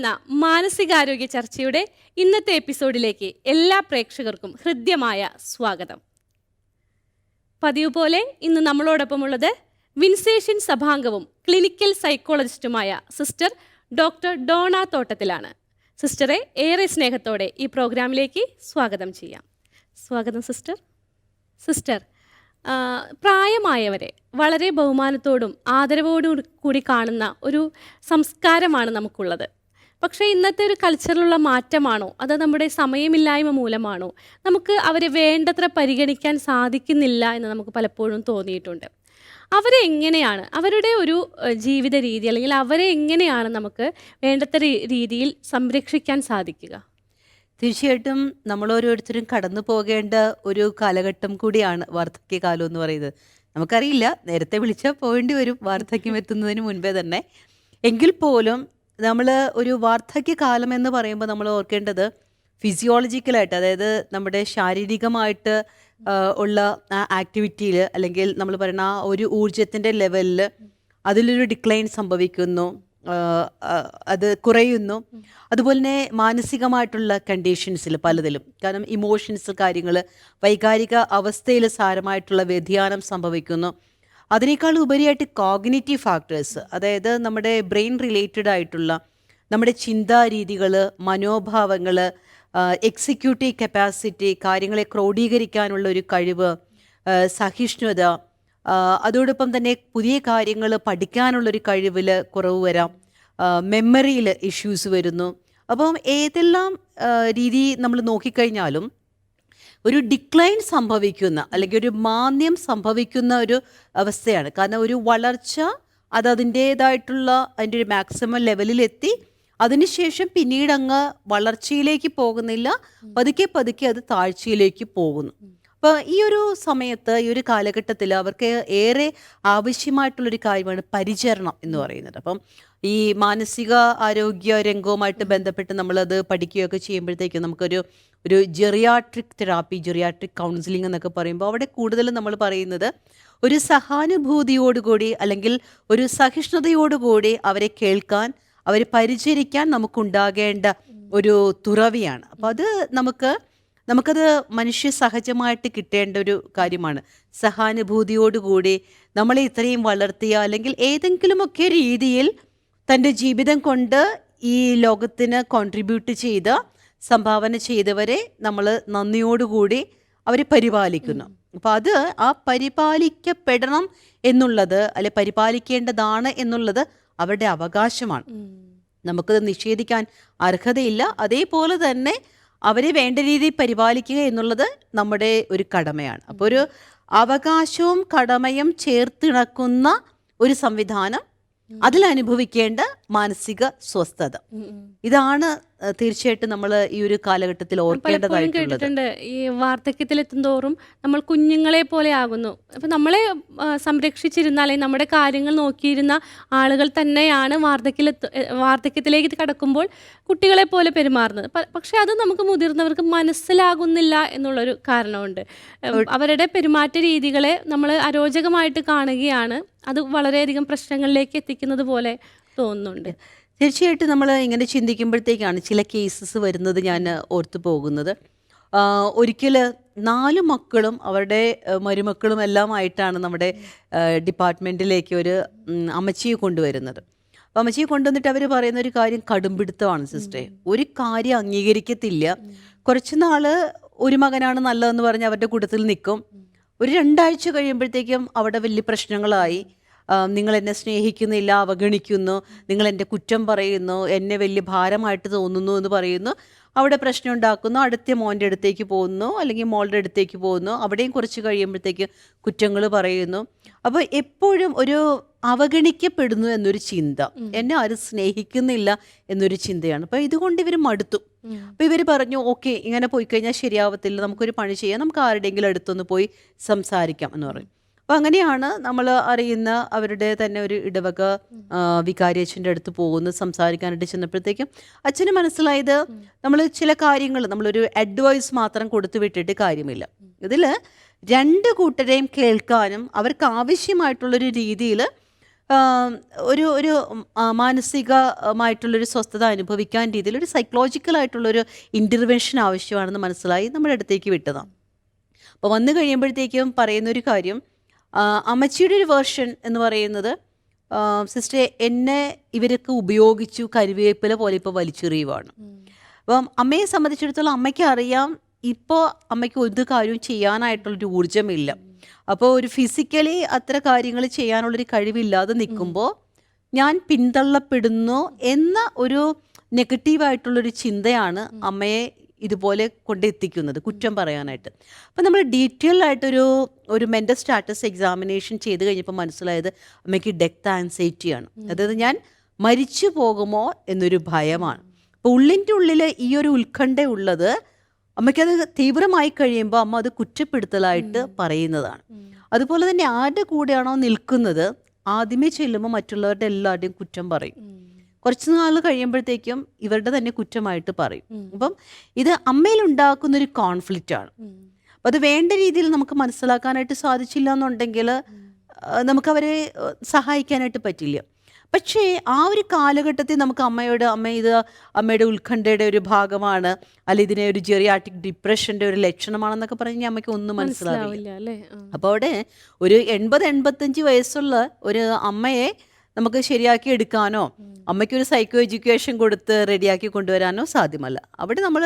എന്ന മാനസികാരോഗ്യ ചർച്ചയുടെ ഇന്നത്തെ എപ്പിസോഡിലേക്ക് എല്ലാ പ്രേക്ഷകർക്കും ഹൃദ്യമായ സ്വാഗതം. പതിവ് പോലെ ഇന്ന് നമ്മളോടൊപ്പമുള്ളത് വിൻസേഷൻ സഭാംഗവും ക്ലിനിക്കൽ സൈക്കോളജിസ്റ്റുമായ സിസ്റ്റർ ഡോക്ടർ ഡോണ തോട്ടത്തിലാണ്. സിസ്റ്ററെ ഏറെ സ്നേഹത്തോടെ ഈ പ്രോഗ്രാമിലേക്ക് സ്വാഗതം ചെയ്യാം. സ്വാഗതം സിസ്റ്റർ. സിസ്റ്റർ പ്രായമായവരെ വളരെ ബഹുമാനത്തോടും ആദരവോടും കൂടി കാണുന്ന ഒരു സംസ്കാരമാണ് നമുക്കുള്ളത്. പക്ഷേ ഇന്നത്തെ ഒരു കൾച്ചറിലുള്ള മാറ്റമാണോ? അത് നമ്മുടെ സമയമില്ലായ്മ മൂലമാണോ? നമുക്ക് അവരെ വേണ്ടത്ര പരിഗണിക്കാൻ സാധിക്കുന്നില്ല എന്ന് നമുക്ക് പലപ്പോഴും തോന്നിയിട്ടുണ്ട്. അവരെ എങ്ങനെയാണ്? അവരുടെ ഒരു ജീവിത രീതി അല്ലെങ്കിൽ അവരെ എങ്ങനെയാണ് നമുക്ക് വേണ്ടത്ര രീതിയിൽ സംരക്ഷിക്കാൻ സാധിക്കുക? തീർച്ചയായിട്ടും നമ്മൾ ഓരോരുത്തരും കടന്നു പോകേണ്ട ഒരു കാലഘട്ടം കൂടിയാണ് വാർദ്ധക്യകാലം എന്ന് പറയുന്നത്. നമുക്കറിയില്ല നേരത്തെ വിളിച്ചാൽ പോകേണ്ടി വരും വാർദ്ധക്യം എത്തുന്നതിന് മുൻപേ തന്നെ. എങ്കിൽ പോലും നമ്മൾ ഒരു വാർദ്ധക്യകാലം എന്ന് പറയുമ്പോൾ നമ്മൾ ഓർക്കേണ്ടത് ഫിസിയോളജിക്കലായിട്ട് അതായത് നമ്മുടെ ശാരീരികമായിട്ട് ഉള്ള ആക്ടിവിറ്റിയിൽ അല്ലെങ്കിൽ നമ്മൾ പറയുന്ന ആ ഒരു ഊർജത്തിന്റെ ലെവലിൽ അതിലൊരു ഡിക്ലൈൻ സംഭവിക്കുന്നു അത് കുറയുന്നു. അതുപോലെ തന്നെ മാനസികമായിട്ടുള്ള കണ്ടീഷൻസിൽ പലതിലും. കാരണം ഇമോഷൻസ് കാര്യങ്ങൾ വൈകാരിക അവസ്ഥയിൽ സാരമായിട്ടുള്ള വ്യതിയാനം സംഭവിക്കുന്നു. അതിനേക്കാൾ ഉപരിയായിട്ട് കോഗ്നിറ്റീവ് ഫാക്ടേഴ്സ് അതായത് നമ്മുടെ ബ്രെയിൻ റിലേറ്റഡ് ആയിട്ടുള്ള നമ്മുടെ ചിന്താ രീതികൾ മനോഭാവങ്ങൾ എക്സിക്യൂട്ടീവ് കപ്പാസിറ്റി കാര്യങ്ങളെ ക്രോഡീകരിക്കാനുള്ള ഒരു കഴിവ് സഹിഷ്ണുത അതോടൊപ്പം തന്നെ പുതിയ കാര്യങ്ങൾ പഠിക്കാനുള്ളൊരു കഴിവിൽ കുറവ് വരാം. മെമ്മറിയിൽ ഇഷ്യൂസ് വരുന്നു. അപ്പം ഏതെല്ലാം രീതി നമ്മൾ നോക്കിക്കഴിഞ്ഞാലും ഒരു ഡിക്ലൈൻ സംഭവിക്കുന്ന അല്ലെങ്കിൽ ഒരു മാന്ദ്യം സംഭവിക്കുന്ന ഒരു അവസ്ഥയാണ്. കാരണം ഒരു വളർച്ച അത് അതിന്റേതായിട്ടുള്ള അതിന്റെ ഒരു മാക്സിമം ലെവലിലെത്തി അതിനുശേഷം പിന്നീട് അങ്ങ് വളർച്ചയിലേക്ക് പോകുന്നില്ല. പതുക്കെ പതുക്കെ അത് താഴ്ചയിലേക്ക് പോകുന്നു. അപ്പോൾ ഈ ഒരു സമയത്ത് ഈ ഒരു കാലഘട്ടത്തിൽ അവർക്ക് ഏറെ ആവശ്യമായിട്ടുള്ളൊരു കാര്യമാണ് പരിചരണം എന്ന് പറയുന്നത്. അപ്പം ഈ മാനസിക ആരോഗ്യ രംഗവുമായിട്ട് ബന്ധപ്പെട്ട് നമ്മളത് പഠിക്കുകയൊക്കെ ചെയ്യുമ്പോഴത്തേക്കും നമുക്കൊരു ഒരു ജെറിയാട്രിക് തെറാപ്പി ജെറിയാട്രിക് കൗൺസിലിംഗ് എന്നൊക്കെ പറയുമ്പോൾ അവിടെ കൂടുതലും നമ്മൾ പറയുന്നത് ഒരു സഹാനുഭൂതിയോടുകൂടി അല്ലെങ്കിൽ ഒരു സഹിഷ്ണുതയോടുകൂടി അവരെ കേൾക്കാൻ അവരെ പരിചരിക്കാൻ നമുക്കുണ്ടാകേണ്ട ഒരു തുറവിയാണ്. അപ്പം അത് നമുക്ക് നമുക്കത് മനുഷ്യ സഹജമായിട്ട് കിട്ടേണ്ട ഒരു കാര്യമാണ്. സഹാനുഭൂതിയോടുകൂടി നമ്മളെ ഇത്രയും വളർത്തിയ അല്ലെങ്കിൽ ഏതെങ്കിലുമൊക്കെ രീതിയിൽ തന്റെ ജീവിതം കൊണ്ട് ഈ ലോകത്തിന് കോൺട്രിബ്യൂട്ട് ചെയ്ത് സംഭാവന ചെയ്തവരെ നമ്മൾ നന്ദിയോടുകൂടി അവരെ പരിപാലിക്കുന്നു. അപ്പോൾ അത് ആ പരിപാലിക്കപ്പെടണം എന്നുള്ളത് അല്ലെ പരിപാലിക്കേണ്ടതാണ് എന്നുള്ളത് അവരുടെ അവകാശമാണ്. നമുക്കത് നിഷേധിക്കാൻ അർഹതയില്ല. അതേപോലെ തന്നെ അവരെ വേണ്ട രീതിയിൽ പരിപാലിക്കുക എന്നുള്ളത് നമ്മുടെ ഒരു കടമയാണ്. അപ്പോൾ ഒരു അവകാശവും കടമയും ചേർത്തിണക്കുന്ന ഒരു സംവിധാനം അതിലനുഭവിക്കേണ്ട മാനസിക സ്വസ്ഥത. ഇതാണ് തീർച്ചയായിട്ടും നമ്മൾ ഈ ഒരു കാലഘട്ടത്തിൽ കേട്ടിട്ടുണ്ട്. ഈ വാർദ്ധക്യത്തിലെത്തും തോറും നമ്മൾ കുഞ്ഞുങ്ങളെ പോലെ ആകുന്നു. അപ്പൊ നമ്മളെ സംരക്ഷിച്ചിരുന്ന അല്ലെങ്കിൽ നമ്മുടെ കാര്യങ്ങൾ നോക്കിയിരുന്ന ആളുകൾ തന്നെയാണ് വാർദ്ധക്യ വാർദ്ധക്യത്തിലേക്ക് കടക്കുമ്പോൾ കുട്ടികളെ പോലെ പെരുമാറുന്നത്. പക്ഷെ അത് നമുക്ക് മുതിർന്നവർക്ക് മനസ്സിലാകുന്നില്ല എന്നുള്ളൊരു കാരണമുണ്ട്. അവരുടെ പെരുമാറ്റ രീതികളെ നമ്മൾ അരോചകമായിട്ട് കാണുകയാണ്. അത് വളരെയധികം പ്രശ്നങ്ങളിലേക്ക് എത്തിക്കുന്നത് പോലെ തോന്നുന്നുണ്ട്. തീർച്ചയായിട്ടും നമ്മൾ ഇങ്ങനെ ചിന്തിക്കുമ്പോഴത്തേക്കാണ് ചില കേസസ് വരുന്നത് ഞാൻ ഓർത്തു പോകുന്നത്. ഒരിക്കൽ നാല് മക്കളും അവരുടെ മരുമക്കളും എല്ലാം ആയിട്ടാണ് നമ്മുടെ ഡിപ്പാർട്ട്മെന്റിലേക്ക് ഒരു അമ്മച്ചിയെ കൊണ്ടുവരുന്നത്. അപ്പം അമ്മച്ചിയെ കൊണ്ടുവന്നിട്ട് അവർ പറയുന്ന ഒരു കാര്യം കടുംപിടുത്തമാണ് സിസ്റ്ററെ. ഒരു കാര്യം അംഗീകരിക്കത്തില്ല. കുറച്ച് നാൾ ഒരു മകനാണ് നല്ലതെന്ന് പറഞ്ഞ് അവരുടെ കൂട്ടത്തിൽ നിൽക്കും. ഒരു രണ്ടാഴ്ച കഴിയുമ്പോഴത്തേക്കും അവിടെ വലിയ പ്രശ്നങ്ങളായി. നിങ്ങൾ എന്നെ സ്നേഹിക്കുന്നില്ല അവഗണിക്കുന്നു നിങ്ങൾ എന്റെ കുറ്റം പറയുന്നു എന്നെ വലിയ ഭാരമായിട്ട് തോന്നുന്നു എന്ന് പറയുന്നു. അവിടെ പ്രശ്നം ഉണ്ടാക്കുന്നു. അടുത്ത മോന്റെ അടുത്തേക്ക് പോകുന്നു. അല്ലെങ്കിൽ മോളുടെ അടുത്തേക്ക് പോകുന്നു. അവിടെയും കുറച്ച് കഴിയുമ്പോഴത്തേക്ക് കുറ്റങ്ങൾ പറയുന്നു. അപ്പോൾ എപ്പോഴും ഒരു അവഗണിക്കപ്പെടുന്നു എന്നൊരു ചിന്ത. എന്നെ ആരും സ്നേഹിക്കുന്നില്ല എന്നൊരു ചിന്തയാണ്. അപ്പോൾ ഇതുകൊണ്ട് ഇവർ മടുത്തു. അപ്പോൾ ഇവർ പറഞ്ഞു ഓക്കെ ഇങ്ങനെ പോയി കഴിഞ്ഞാൽ ശരിയാവത്തില്ല. നമുക്കൊരു പണി ചെയ്യാം. നമുക്ക് ആരുടെയെങ്കിലും അടുത്തൊന്ന് പോയി സംസാരിക്കാം എന്ന് പറഞ്ഞു. അപ്പോൾ അങ്ങനെയാണ് നമ്മൾ അറിയുന്ന അവരുടെ തന്നെ ഒരു ഇടവക ആ, വികാരി അച്ഛന്റെ അടുത്ത് പോകുന്ന സംസാരിക്കാനായിട്ട് ചെന്നപ്പോഴത്തേക്കും അച്ഛന് മനസ്സിലായത് നമ്മൾ ചില കാര്യങ്ങൾ നമ്മളൊരു അഡ്വൈസ് മാത്രം കൊടുത്തു വിട്ടിട്ട് കാര്യമില്ല. ഇതിൽ രണ്ട് കൂട്ടരെയും കേൾക്കാനും അവർക്ക് ആവശ്യമായിട്ടുള്ളൊരു രീതിയിൽ ഒരു ഒരു മാനസികമായിട്ടുള്ളൊരു സ്വസ്ഥത അനുഭവിക്കാൻ രീതിയിൽ ഒരു സൈക്കോളജിക്കലായിട്ടുള്ളൊരു ഇന്റർവെൻഷൻ ആവശ്യമാണെന്ന് മനസ്സിലായി നമ്മുടെ അടുത്തേക്ക് വിട്ടതാണ് അപ്പോൾ വന്നു കഴിയുമ്പോഴത്തേക്കും പറയുന്നൊരു കാര്യം അമ്മച്ചിയുടെ ഒരു വേർഷൻ എന്ന് പറയുന്നത് സിസ്റ്ററെ എന്നെ ഇവരൊക്കെ ഉപയോഗിച്ചു കരുവേപ്പില പോലെ ഇപ്പോൾ വലിച്ചെറിയുവാണ്. അപ്പം അമ്മയെ സംബന്ധിച്ചിടത്തോളം അമ്മയ്ക്ക് അറിയാം ഇപ്പോൾ അമ്മയ്ക്ക് ഒരു കാര്യവും ചെയ്യാനായിട്ടുള്ളൊരു ഊർജമില്ല. അപ്പോൾ ഒരു ഫിസിക്കലി അത്ര കാര്യങ്ങൾ ചെയ്യാനുള്ളൊരു കഴിവില്ലാതെ നിൽക്കുമ്പോൾ ഞാൻ പിന്തള്ളപ്പെടുന്നു എന്ന ഒരു നെഗറ്റീവായിട്ടുള്ളൊരു ചിന്തയാണ് അമ്മയെ ഇതുപോലെ കൊണ്ടെത്തിക്കുന്നത് കുറ്റം പറയാനായിട്ട്. അപ്പം നമ്മൾ ഡീറ്റെയിൽ ആയിട്ടൊരു ഒരു മെന്റൽ സ്റ്റാറ്റസ് എക്സാമിനേഷൻ ചെയ്ത് കഴിഞ്ഞപ്പോൾ മനസ്സിലായത് അമ്മയ്ക്ക് ഡെത്ത് ആൻസൈറ്റിയാണ് അതായത് ഞാൻ മരിച്ചു പോകുമോ എന്നൊരു ഭയമാണ്. അപ്പോൾ ഉള്ളിന്റെ ഉള്ളിൽ ഈ ഒരു ഉത്കണ്ഠ ഉള്ളത് അമ്മയ്ക്കത് തീവ്രമായി കഴിയുമ്പോൾ അമ്മ അത് കുറ്റപ്പെടുത്തലായിട്ട് പറയുന്നതാണ്. അതുപോലെ തന്നെ ആരുടെ കൂടെയാണോ നിൽക്കുന്നത് ആദ്യമേ ചെല്ലുമ്പോൾ മറ്റുള്ളവരുടെ എല്ലാവരുടെയും കുറ്റം പറയും. കുറച്ച് നാൾ കഴിയുമ്പോഴത്തേക്കും ഇവരുടെ തന്നെ കുറ്റമായിട്ട് പറയും. അപ്പം ഇത് അമ്മയിൽ ഉണ്ടാക്കുന്ന ഒരു കോൺഫ്ലിക്റ്റ് ആണ് അപ്പം അത് വേണ്ട രീതിയിൽ നമുക്ക് മനസ്സിലാക്കാനായിട്ട് സാധിച്ചില്ല എന്നുണ്ടെങ്കിൽ നമുക്ക് അവരെ ഏഹ്, സഹായിക്കാനായിട്ട് പറ്റില്ല. പക്ഷേ ആ ഒരു കാലഘട്ടത്തിൽ നമുക്ക് അമ്മയോട് അമ്മ ഇത് അമ്മയുടെ ഉത്കണ്ഠയുടെ ഒരു ഭാഗമാണ് അല്ലെ ഇതിനെ ഒരു ജെറിയാട്ടിക് ഡിപ്രഷന്റെ ഒരു ലക്ഷണമാണെന്നൊക്കെ പറഞ്ഞ് അമ്മയ്ക്ക് ഒന്നും മനസ്സിലാവില്ല. അപ്പോൾ അവിടെ ഒരു എൺപത് എൺപത്തഞ്ച് വയസ്സുള്ള ഒരു അമ്മയെ നമുക്ക് ശരിയാക്കി എടുക്കാനോ അമ്മയ്ക്ക് ഒരു സൈക്കോ എഡ്യൂക്കേഷൻ കൊടുത്ത് റെഡിയാക്കി കൊണ്ടുവരാനോ സാധ്യമല്ല. അവിടെ നമ്മൾ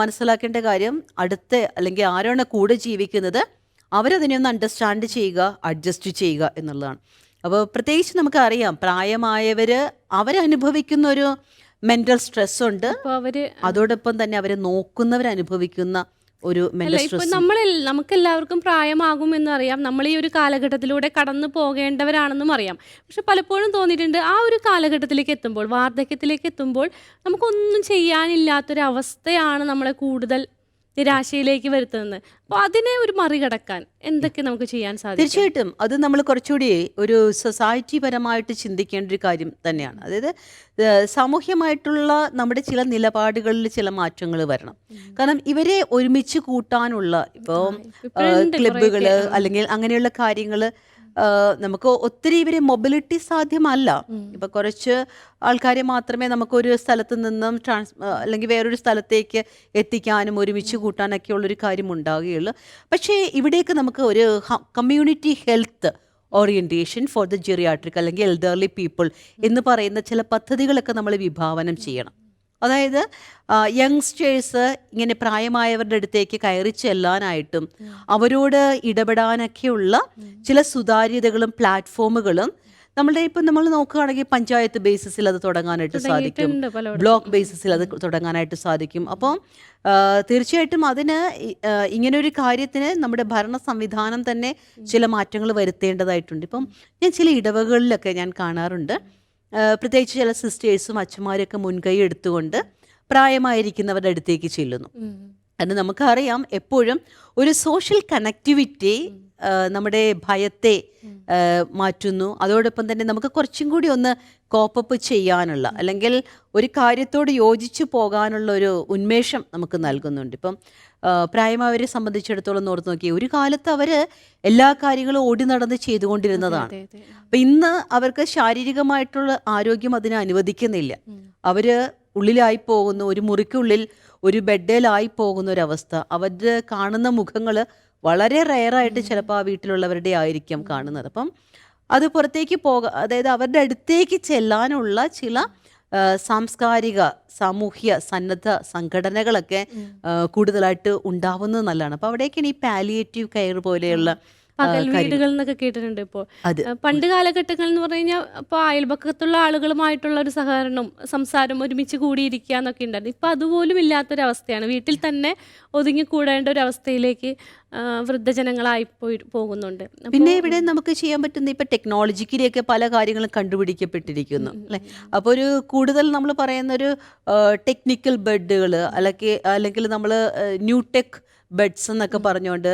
മനസ്സിലാക്കേണ്ട കാര്യം അടുത്ത അല്ലെങ്കിൽ ആരാണ് കൂടെ ജീവിക്കുന്നത് അവരതിനെ ഒന്ന് അണ്ടർസ്റ്റാൻഡ് ചെയ്യുക അഡ്ജസ്റ്റ് ചെയ്യുക എന്നുള്ളതാണ്. അപ്പോൾ പ്രത്യേകിച്ച് നമുക്കറിയാം പ്രായമായവർ അവരനുഭവിക്കുന്ന ഒരു മെന്റൽ സ്ട്രെസ് ഉണ്ട്. അതോടൊപ്പം തന്നെ അവരെ നോക്കുന്നവർ അനുഭവിക്കുന്ന ഒരു നമ്മൾ നമുക്ക് എല്ലാവർക്കും പ്രായമാകും എന്നറിയാം നമ്മൾ ഈ ഒരു കാലഘട്ടത്തിലൂടെ കടന്നു പോകേണ്ടവരാണെന്നും അറിയാം. പക്ഷെ പലപ്പോഴും തോന്നിയിട്ടുണ്ട് ആ ഒരു കാലഘട്ടത്തിലേക്ക് എത്തുമ്പോൾ വാർദ്ധക്യത്തിലേക്ക് എത്തുമ്പോൾ നമുക്കൊന്നും ചെയ്യാനില്ലാത്തൊരവസ്ഥയാണ് നമ്മളെ കൂടുതൽ നിരാശയിലേക്ക് വരുത്തുന്നത്. അപ്പോൾ അതിനെ ഒരു മറികടക്കാൻ എന്തൊക്കെ നമുക്ക് ചെയ്യാൻ സാധിക്കും? തീർച്ചയായിട്ടും. അത് നമ്മൾ കുറച്ചുകൂടി ഒരു സൊസൈറ്റി പരമായിട്ട് ചിന്തിക്കേണ്ട ഒരു കാര്യം തന്നെയാണ്. അതായത് സാമൂഹ്യമായിട്ടുള്ള നമ്മുടെ ചില നിലപാടുകളിൽ ചില മാറ്റങ്ങൾ വരണം. കാരണം ഇവരെ ഒരുമിച്ച് കൂട്ടാനുള്ള ഇപ്പോൾ ക്ലബുകൾ അല്ലെങ്കിൽ അങ്ങനെയുള്ള കാര്യങ്ങൾ നമുക്ക് ഒത്തിരി ഇവരെ മൊബിലിറ്റി സാധ്യമല്ല. ഇപ്പൊ കുറച്ച് ആൾക്കാരെ മാത്രമേ നമുക്കൊരു സ്ഥലത്ത് നിന്നും ട്രാൻസ് അല്ലെങ്കിൽ വേറൊരു സ്ഥലത്തേക്ക് എത്തിക്കാനും ഒരുമിച്ച് കൂട്ടാനൊക്കെ ഉള്ളൊരു കാര്യം ഉണ്ടാവുകയുള്ളൂ പക്ഷേ ഇവിടേക്ക് നമുക്ക് ഒരു community health orientation for the geriatric അല്ലെങ്കിൽ എൽഡർലി പീപ്പിൾ എന്ന് പറയുന്ന ചില പദ്ധതികളൊക്കെ നമ്മൾ വിഭാവനം ചെയ്യണം. അതായത് യങ്സ്റ്റേഴ്സ് ഇങ്ങനെ പ്രായമായവരുടെ അടുത്തേക്ക് കയറി ചെല്ലാനായിട്ടും അവരോട് ഇടപെടാനൊക്കെയുള്ള ചില സുതാര്യതകളും പ്ലാറ്റ്ഫോമുകളും നമ്മളുടെ ഇപ്പം നമ്മൾ നോക്കുകയാണെങ്കിൽ പഞ്ചായത്ത് ബേസിസിൽ അത് തുടങ്ങാനായിട്ട് സാധിക്കും. ബ്ലോക്ക് ബേസിസിൽ അത് തുടങ്ങാനായിട്ട് സാധിക്കും. അപ്പം ആ, തീർച്ചയായിട്ടും അതിന് ഇങ്ങനൊരു കാര്യത്തിന് നമ്മുടെ ഭരണ സംവിധാനം തന്നെ ചില മാറ്റങ്ങൾ വരുത്തേണ്ടതായിട്ടുണ്ട്. ഇപ്പം ഞാൻ ചില ഇടവകളിലൊക്കെ ഞാൻ കാണാറുണ്ട്. പ്രത്യേകിച്ച് ചില സിസ്റ്റേഴ്സും അച്ഛന്മാരൊക്കെ മുൻകൈ എടുത്തുകൊണ്ട് പ്രായമായിരിക്കുന്നവരുടെ അടുത്തേക്ക് ചെല്ലുന്നു. അത് നമുക്കറിയാം. എപ്പോഴും ഒരു സോഷ്യൽ കണക്ടിവിറ്റി നമ്മുടെ ഭയത്തെ മാറ്റുന്നു. അതോടൊപ്പം തന്നെ നമുക്ക് കുറച്ചും കൂടി ഒന്ന് കോപ്പപ്പ് ചെയ്യാനുള്ള അല്ലെങ്കിൽ ഒരു കാര്യത്തോട് യോജിച്ചു പോകാനുള്ള ഒരു ഉന്മേഷം നമുക്ക് നൽകുന്നുണ്ട്. ഇപ്പം പ്രായമായവരെ സംബന്ധിച്ചിടത്തോളം ഓർത്ത് നോക്കിയാൽ ഒരു കാലത്ത് അവർ എല്ലാ കാര്യങ്ങളും ഓടി നടന്ന് ചെയ്തുകൊണ്ടിരുന്നതാണ്. അതെ. ഇന്ന് അവർക്ക് ശാരീരികമായിട്ടുള്ള ആരോഗ്യം അതിനെ അനുവദിക്കുന്നില്ല. അവർ ഉള്ളിലായി പോകുന്നു ഒരു മുറിക്കുള്ളിൽ ഒരു ബെഡിലായി പോകുന്ന ഒരവസ്ഥ. അവർ കാണുന്ന മുഖങ്ങൾ വളരെ റയറായിട്ട് ചിലപ്പോൾ ആ വീട്ടിലുള്ളവരുടെ ആയിരിക്കും കാണുന്നത്. അപ്പം അത് പുറത്തേക്ക് പോക അതായത് അവരുടെ അടുത്തേക്ക് ചെല്ലാനുള്ള ചില സാംസ്കാരിക സാമൂഹ്യ സന്നദ്ധ സംഘടനകളൊക്കെ കൂടുതലായിട്ട് ഉണ്ടാവുന്നത് നല്ലതാണ്. അപ്പോൾ അവിടേക്കാണ് ഈ പാലിയേറ്റീവ് കെയർ പോലെയുള്ള പകൽ വീടുകളിൽ വീടുകൾ എന്നൊക്കെ കേട്ടിട്ടുണ്ട് ഇപ്പോൾ പണ്ട് കാലഘട്ടങ്ങൾ എന്ന് പറഞ്ഞു കഴിഞ്ഞാൽ ഇപ്പോൾ അയൽപക്കത്തുള്ള ആളുകളുമായിട്ടുള്ള ഒരു സഹകരണം സംസാരം ഒരുമിച്ച് കൂടിയിരിക്കുക എന്നൊക്കെ ഉണ്ടായിരുന്നു. ഇപ്പം അതുപോലും ഇല്ലാത്തൊരവസ്ഥയാണ്. വീട്ടിൽ തന്നെ ഒതുങ്ങി കൂടേണ്ട ഒരു അവസ്ഥയിലേക്ക് വൃദ്ധജനങ്ങളായി പോയി പോകുന്നുണ്ട്. പിന്നെ ഇവിടെ നമുക്ക് ചെയ്യാൻ പറ്റുന്ന ഇപ്പൊ ടെക്നോളജിക്കിലേക്ക് പല കാര്യങ്ങളും കണ്ടുപിടിക്കപ്പെട്ടിരിക്കുന്നു അല്ലെ? അപ്പോൾ ഒരു കൂടുതൽ നമ്മൾ പറയുന്ന ഒരു ടെക്നിക്കൽ ബെഡുകൾ അല്ലെങ്കിൽ അല്ലെങ്കിൽ നമ്മൾ ന്യൂടെക് ബെഡ്സ് എന്നൊക്കെ പറഞ്ഞുകൊണ്ട്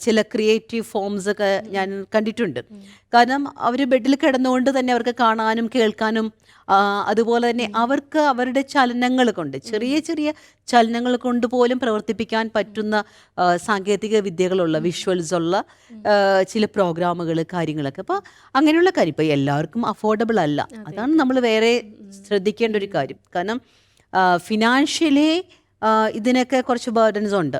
ചില ക്രിയേറ്റീവ് ഫോംസ് ഒക്കെ ഞാൻ കണ്ടിട്ടുണ്ട്. കാരണം അവർ ബെഡിൽ കിടന്നുകൊണ്ട് തന്നെ അവർക്ക് കാണാനും കേൾക്കാനും അതുപോലെ തന്നെ അവർക്ക് അവരുടെ ചലനങ്ങൾ കൊണ്ട് ചെറിയ ചെറിയ ചലനങ്ങൾ കൊണ്ട് പോലും പ്രവർത്തിപ്പിക്കാൻ പറ്റുന്ന സാങ്കേതിക വിദ്യകളുള്ള വിഷ്വൽസ് ഉള്ള ചില പ്രോഗ്രാമുകൾ കാര്യങ്ങളൊക്കെ. അപ്പോൾ അങ്ങനെയുള്ള കാര്യം. ഇപ്പോൾ എല്ലാവർക്കും അഫോർഡബിൾ അല്ല. അതാണ് നമ്മൾ വേറെ ശ്രദ്ധിക്കേണ്ട ഒരു കാര്യം. കാരണം ഫിനാൻഷ്യലി ഇതിനൊക്കെ കുറച്ച് ബേർഡൻസ് ഉണ്ട്.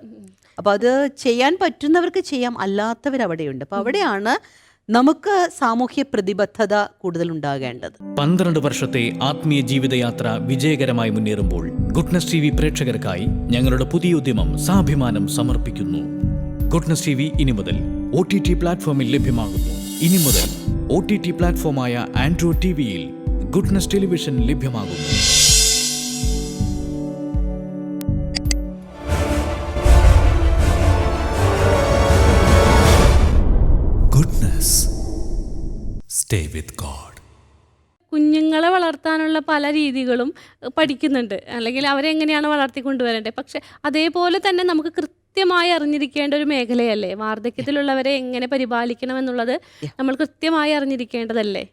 അപ്പോൾ അത് ചെയ്യാൻ പറ്റുന്നവർക്ക് ചെയ്യാം അല്ലാത്തവർ അവിടെയുണ്ട്. അപ്പോൾ അവിടെയാണ് നമുക്ക് സാമൂഹ്യ പ്രതിബദ്ധത കൂടുതൽ ഉണ്ടാകേണ്ടത്. പന്ത്രണ്ട് വർഷത്തെ ആത്മീയ ജീവിതയാത്ര വിജയകരമായി മുന്നേറുമ്പോൾ ഗുഡ്നസ് ടി വി പ്രേക്ഷകർക്കായി ഞങ്ങളുടെ പുതിയ ഉദ്യമം സാഭിമാനം സമർപ്പിക്കുന്നു. ഗുഡ്നസ് ടി വി ഇനി മുതൽ ഒ ടി ടി പ്ലാറ്റ്ഫോമിൽ ലഭ്യമാകുന്നു. ഇനി മുതൽ ഒ ടി ടി പ്ലാറ്റ്ഫോമായ ആൻഡ്രോയിഡ് ടി വിയിൽ ഗുഡ്നസ് ടെലിവിഷൻ ലഭ്യമാകുന്നു. Stay വിത്ത് ഗോഡ് കുഞ്ഞുങ്ങളെ വളർത്താനുള്ള പല രീതികളും പഠിക്കുന്നുണ്ട്. അല്ലെങ്കിൽ അവരെങ്ങനെയാണ് വളർത്തിക്കൊണ്ടുവരേണ്ടത്? പക്ഷെ അതേപോലെ തന്നെ നമുക്ക് കൃത്യമായി അറിഞ്ഞിരിക്കേണ്ട ഒരു മേഖലയല്ലേ? വാർദ്ധക്യത്തിലുള്ളവരെ എങ്ങനെ പരിപാലിക്കണം എന്നുള്ളത് നമ്മൾ കൃത്യമായി അറിഞ്ഞിരിക്കേണ്ടതല്ലേ?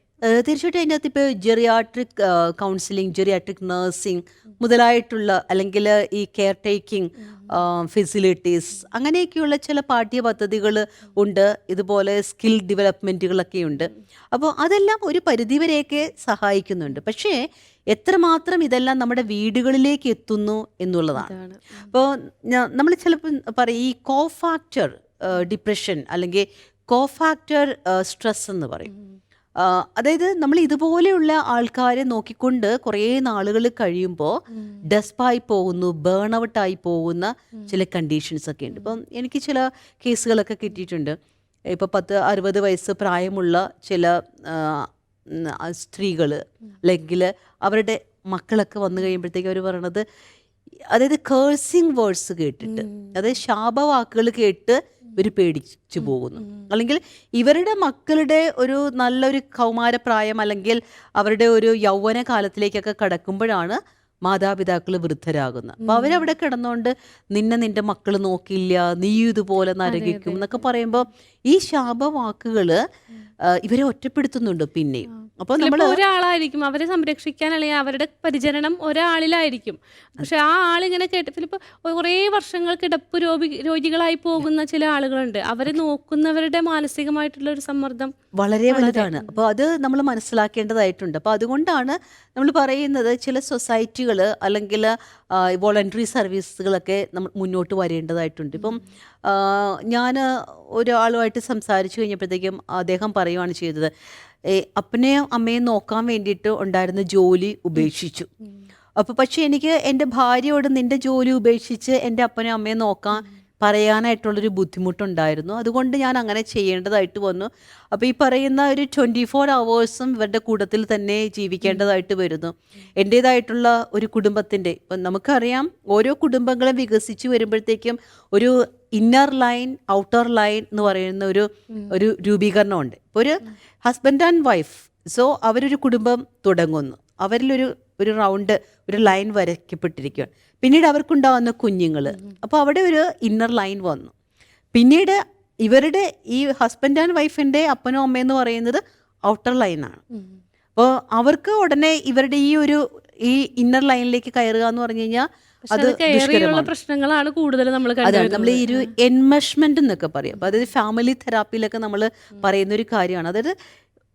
തീർച്ചയായിട്ടും അതിന്റെ അകത്ത് ഇപ്പോൾ ജെറിയാട്രിക് കൗൺസിലിംഗ് ജെറിയാട്രിക് നഴ്സിംഗ് മുതലായിട്ടുള്ള അല്ലെങ്കിൽ ഈ കെയർ ടേക്കിംഗ് ഫെസിലിറ്റീസ് അങ്ങനെയൊക്കെയുള്ള ചില പാഠ്യ പദ്ധതികൾ ഉണ്ട്. ഇതുപോലെ സ്കിൽ ഡെവലപ്മെന്റുകളൊക്കെ ഉണ്ട്. അപ്പോൾ അതെല്ലാം ഒരു പരിധിവരെയൊക്കെ സഹായിക്കുന്നുണ്ട്. പക്ഷേ എത്രമാത്രം ഇതെല്ലാം നമ്മുടെ വീടുകളിലേക്ക് എത്തുന്നു എന്നുള്ളതാണ്. അപ്പോൾ നമ്മൾ ചിലപ്പോൾ പറയും ഈ കോഫാക്ടർ ഡിപ്രഷൻ അല്ലെങ്കിൽ കോഫാക്ടർ സ്ട്രെസ് എന്ന് പറയും. അതായത് നമ്മൾ ഇതുപോലെയുള്ള ആൾക്കാരെ നോക്കിക്കൊണ്ട് കുറേ നാളുകൾ കഴിയുമ്പോൾ ഡെസ്പായി പോകുന്നു ബേൺ ആയി പോകുന്ന ചില കണ്ടീഷൻസ് ഒക്കെ ഉണ്ട്. ഇപ്പം എനിക്ക് ചില കേസുകളൊക്കെ കിട്ടിയിട്ടുണ്ട്. ഇപ്പോൾ പത്ത് അറുപത് വയസ്സ് പ്രായമുള്ള ചില സ്ത്രീകൾ അല്ലെങ്കിൽ അവരുടെ മക്കളൊക്കെ വന്നു കഴിയുമ്പോഴത്തേക്ക് അവർ പറയണത് അതായത് കേഴ്സിങ് വേർഡ്സ് കേട്ടിട്ട്. അതായത് ശാപവാക്കുകൾ കേട്ട് ഇവർ പേടിച്ചു പോകുന്നു. അല്ലെങ്കിൽ ഇവരുടെ മക്കളുടെ ഒരു നല്ലൊരു കൗമാരപ്രായം അല്ലെങ്കിൽ അവരുടെ ഒരു യൗവന കാലത്തിലേക്കൊക്കെ കടക്കുമ്പോഴാണ് മാതാപിതാക്കൾ വൃദ്ധരാകുന്നത്. അപ്പൊ അവരവിടെ കിടന്നുകൊണ്ട് നിന്നെ നിന്റെ മക്കൾ നോക്കില്ല നീ ഇതുപോലെ നരകിക്കും എന്നൊക്കെ പറയുമ്പോൾ ഈ ശാപവാക്കുകൾ ആ, ഇവരെ ഒറ്റപ്പെടുത്തുന്നുണ്ട് പിന്നെയും. അപ്പൊ നമ്മൾ ഒരാളായിരിക്കും അവരെ സംരക്ഷിക്കാൻ അല്ലെങ്കിൽ അവരുടെ പരിചരണം ഒരാളിലായിരിക്കും. പക്ഷെ ആ ആളിങ്ങനെ കേട്ട് ചിലപ്പോൾ കുറേ വർഷങ്ങൾക്ക് കിടപ്പ് രോഗി രോഗികളായി പോകുന്ന ചില ആളുകളുണ്ട്. അവരെ നോക്കുന്നവരുടെ മാനസികമായിട്ടുള്ള ഒരു സമ്മർദ്ദം വളരെ വലുതാണ്. അപ്പോൾ അത് നമ്മൾ മനസ്സിലാക്കേണ്ടതായിട്ടുണ്ട്. അപ്പോൾ അതുകൊണ്ടാണ് നമ്മൾ പറയുന്നത് ചില സൊസൈറ്റികൾ അല്ലെങ്കിൽ വോളണ്ടറി സർവീസുകളൊക്കെ നമ്മൾ മുന്നോട്ട് വരേണ്ടതായിട്ടുണ്ട്. ഇപ്പം ഞാൻ ഒരാളുമായിട്ട് സംസാരിച്ചു കഴിഞ്ഞപ്പോഴത്തേക്കും അദ്ദേഹം പറയുവാണ് ചെയ്തത് അപ്പനെയും അമ്മയും നോക്കാൻ വേണ്ടിയിട്ട് ഉണ്ടായിരുന്ന ജോലി ഉപേക്ഷിച്ചു. അപ്പോൾ പക്ഷേ എനിക്ക് എന്റെ ഭാര്യയോട് നിന്റെ ജോലി ഉപേക്ഷിച്ച് എന്റെ അപ്പനെയും അമ്മയെ നോക്കാൻ പറയാനായിട്ടുള്ളൊരു ബുദ്ധിമുട്ടുണ്ടായിരുന്നു. അതുകൊണ്ട് ഞാൻ അങ്ങനെ ചെയ്യേണ്ടതായിട്ട് വന്നു. അപ്പോൾ ഈ പറയുന്ന ഒരു ട്വന്റി ഫോർ അവേഴ്സും ഇവരുടെ കൂട്ടത്തിൽ തന്നെ ജീവിക്കേണ്ടതായിട്ട് വരുന്നു. എന്റേതായിട്ടുള്ള ഒരു കുടുംബത്തിന്റെ ഇപ്പം നമുക്കറിയാം ഓരോ കുടുംബങ്ങളും വികസിച്ച് വരുമ്പോഴത്തേക്കും ഒരു ഇന്നർ ലൈൻ ഔട്ടർ ലൈൻ എന്ന് പറയുന്ന ഒരു ഒരു രൂപീകരണമുണ്ട്. ഇപ്പോൾ ഒരു ഹസ്ബൻഡ് ആൻഡ് വൈഫ് സോ അവരൊരു കുടുംബം തുടങ്ങുന്നു. അവരിലൊരു ഒരു റൗണ്ട് ഒരു ലൈൻ വരയ്ക്കപ്പെട്ടിരിക്കുകയാണ്. പിന്നീട് അവർക്കുണ്ടാവുന്ന കുഞ്ഞുങ്ങൾ അപ്പോൾ അവിടെ ഒരു ഇന്നർ ലൈൻ വന്നു. പിന്നീട് ഇവരുടെ ഈ ഹസ്ബൻഡ് ആൻഡ് വൈഫിന്റെ അപ്പനും അമ്മയെന്ന് പറയുന്നത് ഔട്ടർ ലൈനാണ് അപ്പോൾ അവർക്ക് ഉടനെ ഇവരുടെ ഈ ഒരു ഈ ഇന്നർ ലൈനിലേക്ക് കയറുക എന്ന് പറഞ്ഞു കഴിഞ്ഞാൽ അത് പ്രശ്നങ്ങളാണ് കൂടുതൽ നമ്മൾ അതാണ് നമ്മൾ ഈ ഒരു എൻമെഷ്മെന്റ് എന്നൊക്കെ പറയും. അപ്പൊ അതായത് ഫാമിലി തെറാപ്പിയിലൊക്കെ നമ്മൾ പറയുന്ന ഒരു കാര്യമാണ്. അതായത്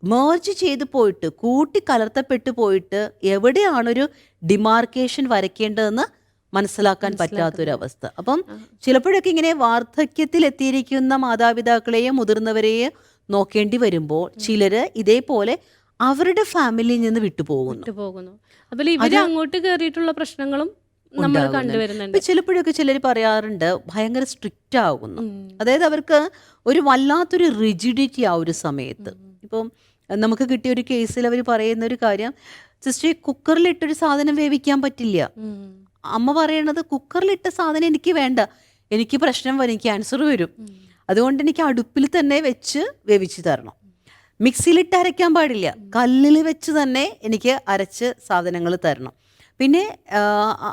മേർജ് ചെയ്ത് പോയിട്ട് കൂട്ടി കലർത്തപ്പെട്ട് പോയിട്ട് എവിടെയാണൊരു ഡിമാർക്കേഷൻ വരയ്ക്കേണ്ടതെന്ന് മനസ്സിലാക്കാൻ പറ്റാത്തൊരവസ്ഥ. അപ്പം ചിലപ്പോഴൊക്കെ ഇങ്ങനെ വാർദ്ധക്യത്തിൽ എത്തിയിരിക്കുന്ന മാതാപിതാക്കളെയും മുതിർന്നവരെയും നോക്കേണ്ടി വരുമ്പോൾ ചിലര് ഇതേപോലെ അവരുടെ ഫാമിലിയിൽ നിന്ന് വിട്ടുപോകുന്നു. പോകുന്നു അപ്പോൾ ഇവർ അങ്ങോട്ട് കയറിയിട്ടുള്ള പ്രശ്നങ്ങളും നമ്മൾ. കണ്ടുവരുന്നുണ്ട് ചിലപ്പോഴൊക്കെ ചിലർ പറയാറുണ്ട് ഭയങ്കര സ്ട്രിക്റ്റ് ആകുന്നു അതായത് അവർക്ക് ഒരു വല്ലാത്തൊരു റിജിഡിറ്റി ആ ഒരു സമയത്ത്. ഇപ്പം നമുക്ക് കിട്ടിയ ഒരു കേസിൽ അവർ പറയുന്ന ഒരു കാര്യം സിസ്റ്റർ കുക്കറിലിട്ടൊരു സാധനം വേവിക്കാൻ പറ്റില്ല. അമ്മ പറയണത് കുക്കറിലിട്ട സാധനം എനിക്ക് വേണ്ട. എനിക്ക് പ്രശ്നം വരും ക്യാൻസർ വരും. അതുകൊണ്ട് എനിക്ക് അടുപ്പിൽ തന്നെ വെച്ച് വേവിച്ച് തരണം. മിക്സിയിലിട്ട് അരയ്ക്കാൻ പാടില്ല. കല്ലിൽ വെച്ച് തന്നെ എനിക്ക് അരച്ച് സാധനങ്ങൾ തരണം. പിന്നെ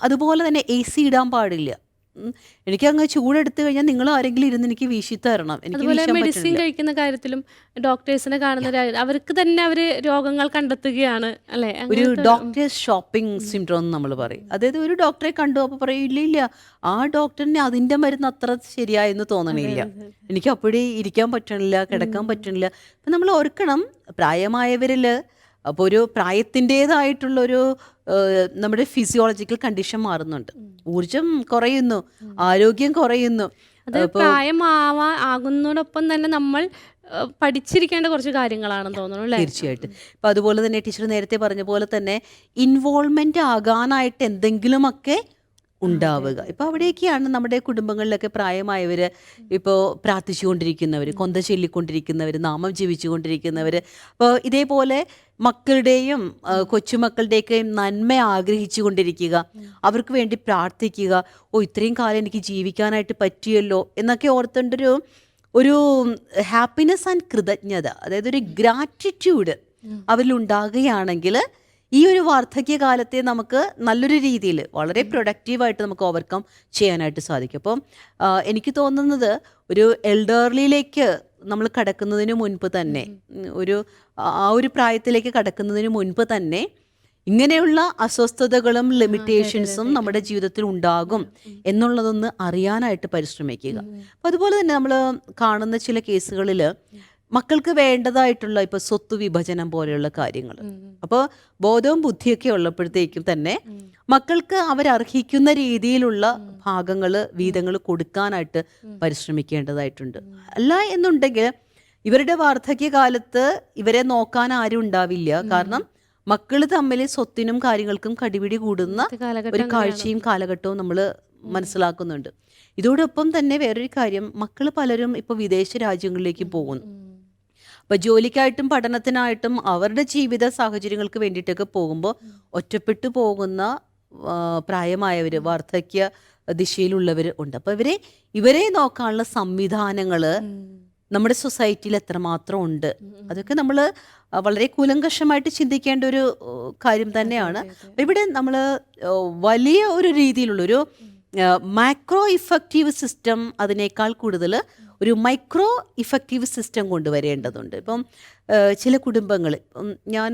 അതുപോലെ തന്നെ എ സി ഇടാൻ പാടില്ല. എനിക്ക് അങ്ങ് ചൂടെടുത്തു കഴിഞ്ഞാൽ നിങ്ങൾ ആരെങ്കിലും ഇരുന്ന് എനിക്ക് വീശി തരണം. എനിക്ക് മെഡിസിൻ കഴിക്കുന്ന കാര്യത്തിലും ഡോക്ടേഴ്സിനെ കാണുന്ന അവർക്ക് തന്നെ അവർ രോഗങ്ങൾ കണ്ടെത്തുകയാണ് അല്ലെ? ഒരു ഡോക്ടേഴ്സ് ഷോപ്പിംഗ് സിൻഡ്രോം എന്ന് നമ്മൾ പറയും. അതായത് ഒരു ഡോക്ടറെ കണ്ടു അപ്പോൾ പറയും ഇല്ല ഇല്ല ആ ഡോക്ടറിന് അതിന്റെ മരുന്ന് അത്ര ശരിയായെന്ന് തോന്നണില്ല. എനിക്ക് അപ്പോഴേ ഇരിക്കാൻ പറ്റണില്ല കിടക്കാൻ പറ്റണില്ല. അപ്പം നമ്മൾ ഓർക്കണം പ്രായമായവരിൽ അപ്പോൾ ഒരു പ്രായത്തിന്റെതായിട്ടുള്ളൊരു നമ്മുടെ ഫിസിയോളജിക്കൽ കണ്ടീഷൻ മാറുന്നുണ്ട്. ഊർജം കുറയുന്നു ആരോഗ്യം കുറയുന്നു. അത് പ്രായമാവാ ആകുന്നതോടൊപ്പം തന്നെ നമ്മൾ പഠിച്ചിരിക്കേണ്ട കുറച്ച് കാര്യങ്ങളാണെന്ന് തോന്നുന്നു അല്ലേ? തീർച്ചയായിട്ടും. ഇപ്പം അതുപോലെ തന്നെ ടീച്ചർ നേരത്തെ പറഞ്ഞ പോലെ തന്നെ ഇൻവോൾവ്മെന്റ് ആകാനായിട്ട് എന്തെങ്കിലുമൊക്കെ ഉണ്ടാവുക. ഇപ്പൊ അവിടെയൊക്കെയാണ് നമ്മുടെ കുടുംബങ്ങളിലൊക്കെ പ്രായമായവർ ഇപ്പോൾ പ്രാർത്ഥിച്ചുകൊണ്ടിരിക്കുന്നവർ കൊന്ത ചൊല്ലിക്കൊണ്ടിരിക്കുന്നവർ നാമം ജീവിച്ചുകൊണ്ടിരിക്കുന്നവര് അപ്പോൾ ഇതേപോലെ മക്കളുടെയും കൊച്ചുമക്കളുടെയൊക്കെയും നന്മ ആഗ്രഹിച്ചു കൊണ്ടിരിക്കുക അവർക്ക് വേണ്ടി പ്രാർത്ഥിക്കുക ഓ ഇത്രയും കാലം എനിക്ക് ജീവിക്കാനായിട്ട് പറ്റിയല്ലോ എന്നൊക്കെ ഓർത്തേണ്ടൊരു ഒരു ഹാപ്പിനെസ് ആൻഡ് കൃതജ്ഞത അതായത് ഒരു ഗ്രാറ്റിറ്റ്യൂഡ് അവരിൽ ഉണ്ടാകുകയാണെങ്കിൽ ഈ ഒരു വാർദ്ധക്യകാലത്തെ നമുക്ക് നല്ലൊരു രീതിയിൽ വളരെ പ്രൊഡക്റ്റീവായിട്ട് നമുക്ക് ഓവർകം ചെയ്യാനായിട്ട് സാധിക്കും. അപ്പം എനിക്ക് തോന്നുന്നത് ഒരു എൽഡർലിയിലേക്ക് നമ്മൾ കടക്കുന്നതിന് മുൻപ് തന്നെ ഒരു ആ ഒരു പ്രായത്തിലേക്ക് കടക്കുന്നതിന് മുൻപ് തന്നെ ഇങ്ങനെയുള്ള അസ്വസ്ഥതകളും ലിമിറ്റേഷൻസും നമ്മുടെ ജീവിതത്തിൽ ഉണ്ടാകും എന്നുള്ളതൊന്ന് അറിയാനായിട്ട് പരിശ്രമിക്കുക. അപ്പം അതുപോലെ തന്നെ നമ്മൾ കാണുന്ന ചില കേസുകളിൽ മക്കൾക്ക് വേണ്ടതായിട്ടുള്ള ഇപ്പൊ സ്വത്ത് വിഭജനം പോലെയുള്ള കാര്യങ്ങൾ അപ്പോൾ ബോധവും ബുദ്ധിയൊക്കെ ഉള്ളപ്പോഴത്തേക്കും തന്നെ മക്കൾക്ക് അവരർഹിക്കുന്ന രീതിയിലുള്ള ഭാഗങ്ങൾ വീതങ്ങൾ കൊടുക്കാനായിട്ട് പരിശ്രമിക്കേണ്ടതായിട്ടുണ്ട്. അല്ല എന്നുണ്ടെങ്കിൽ ഇവരുടെ വാർദ്ധക്യകാലത്ത് ഇവരെ നോക്കാൻ ആരും ഉണ്ടാവില്ല. കാരണം മക്കൾ തമ്മിൽ സ്വത്തിനും കാര്യങ്ങൾക്കും കടിപിടി കൂടുന്ന ഒരു കാഴ്ചയും കാലഘട്ടവും നമ്മൾ മനസ്സിലാക്കുന്നുണ്ട്. ഇതോടൊപ്പം തന്നെ വേറൊരു കാര്യം മക്കൾ പലരും ഇപ്പോൾ വിദേശ രാജ്യങ്ങളിലേക്ക് പോകുന്നു. അപ്പോൾ ജോലിക്കായിട്ടും പഠനത്തിനായിട്ടും അവരുടെ ജീവിത സാഹചര്യങ്ങൾക്ക് വേണ്ടിയിട്ടൊക്കെ പോകുമ്പോൾ ഒറ്റപ്പെട്ടു പോകുന്ന പ്രായമായവർ വാർദ്ധക്യ ദിശയിലുള്ളവർ ഉണ്ട്. അപ്പോൾ ഇവരെ ഇവരെ നോക്കാനുള്ള സംവിധാനങ്ങൾ നമ്മുടെ സൊസൈറ്റിയിൽ എത്രമാത്രം ഉണ്ട്? അതൊക്കെ നമ്മൾ വളരെ കൂലങ്കഷമായിട്ട് ചിന്തിക്കേണ്ട ഒരു കാര്യം തന്നെയാണ്. ഇവിടെ നമ്മൾ വലിയ ഒരു രീതിയിലുള്ള ഒരു മാക്രോ ഇഫക്റ്റീവ് സിസ്റ്റം അതിനേക്കാൾ കൂടുതൽ ഒരു മൈക്രോ ഇഫക്റ്റീവ് സിസ്റ്റം കൊണ്ടുവരേണ്ടതുണ്ട്. ഇപ്പം ചില കുടുംബങ്ങൾ ഞാൻ